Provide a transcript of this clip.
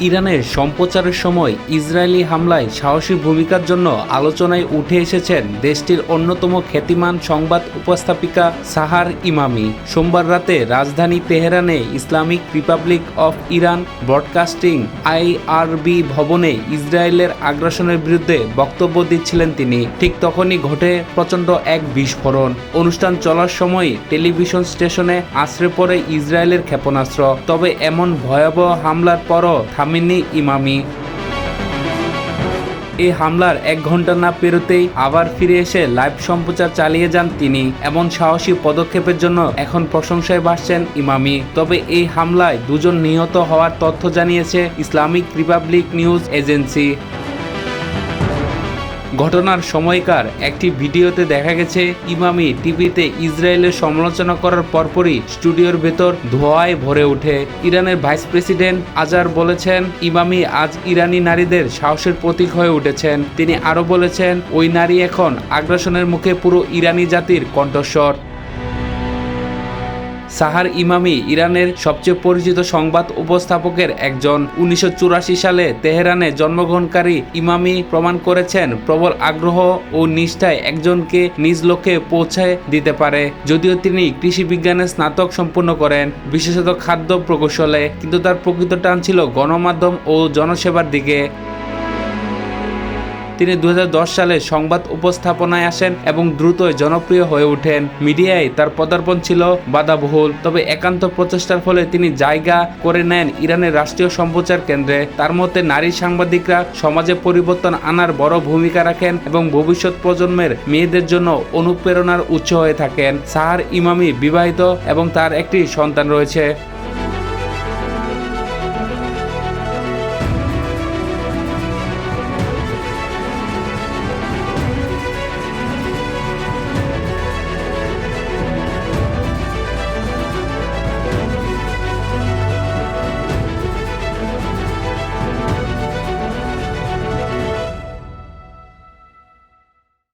ইরানের সম্প্রচারের সময় ইসরায়েলি হামলায় সাহসী ভূমিকার জন্য আলোচনায় উঠে এসেছেন দেশটির অন্যতম খ্যাতিমান সংবাদ উপস্থাপিকা সাহার ইমামি। সোমবার রাতে রাজধানী তেহরানে Islamic Republic of Iran broadcasting IRB ভবনে ইসরায়েলের আগ্রাসনের বিরুদ্ধে বক্তব্য দিচ্ছিলেন তিনি। ঠিক তখনই ঘটে প্রচণ্ড এক বিস্ফোরণ। অনুষ্ঠান চলার সময় টেলিভিশন স্টেশনে আশ্রে পড়ে ইসরায়েলের ক্ষেপণাস্ত্র। তবে এমন ভয়াবহ হামলার পরও থামেননি ইমামি। এই হামলার এক ঘণ্টা না পেরোতেই আবার ফিরে এসে লাইভ সম্প্রচার চালিয়ে যান তিনি। এমন সাহসী পদক্ষেপের জন্য এখন প্রশংসায় ভাসছেন ইমামি। তবে এই হামলায় দুজন নিহত হওয়ার তথ্য জানিয়েছে ইসলামিক রিপাবলিক নিউজ এজেন্সি। ঘটনার সময়কার একটি ভিডিওতে দেখা গেছে, ইমামি টিভিতে ইসরায়েলের সমালোচনা করার পরপরই স্টুডিওর ভেতর ধোঁয়ায় ভরে ওঠে। ইরানের ভাইস প্রেসিডেন্ট আজার বলেছেন, ইমামি আজ ইরানি নারীদের সাহসের প্রতীক হয়ে উঠেছেন। তিনি আরও বলেছেন, ওই নারী এখন আগ্রাসনের মুখে পুরো ইরানি জাতির কণ্ঠস্বর। সাহার ইমামি ইরানের সবচেয়ে পরিচিত সংবাদ উপস্থাপকের একজন। উনিশশো চুরাশি সালে তেহরানে জন্মগ্রহণকারী ইমামি প্রমাণ করেছেন, প্রবল আগ্রহ ও নিষ্ঠায় একজনকে নিজ লক্ষ্যে পৌঁছে দিতে পারে। যদিও তিনি কৃষি বিজ্ঞানে স্নাতক সম্পূর্ণ করেন, বিশেষত খাদ্য প্রকৌশলে, কিন্তু তার প্রকৃত টান ছিল গণমাধ্যম ও জনসেবার দিকে। তিনি দু হাজার দশ সালে সংবাদ উপস্থাপনায় আসেন এবং দ্রুতই জনপ্রিয় হয়ে ওঠেন। মিডিয়ায় তার পদার্পণ ছিল বাধাবহুল, তবে একান্ত প্রচেষ্টার ফলে তিনি জায়গা করে নেন ইরানের রাষ্ট্রীয় সম্প্রচার কেন্দ্রে। তার মতে, নারী সাংবাদিকরা সমাজে পরিবর্তন আনার বড় ভূমিকা রাখেন এবং ভবিষ্যৎ প্রজন্মের মেয়েদের জন্য অনুপ্রেরণার উৎস হয়ে থাকেন। সাহার ইমামি বিবাহিত এবং তার একটি সন্তান রয়েছে।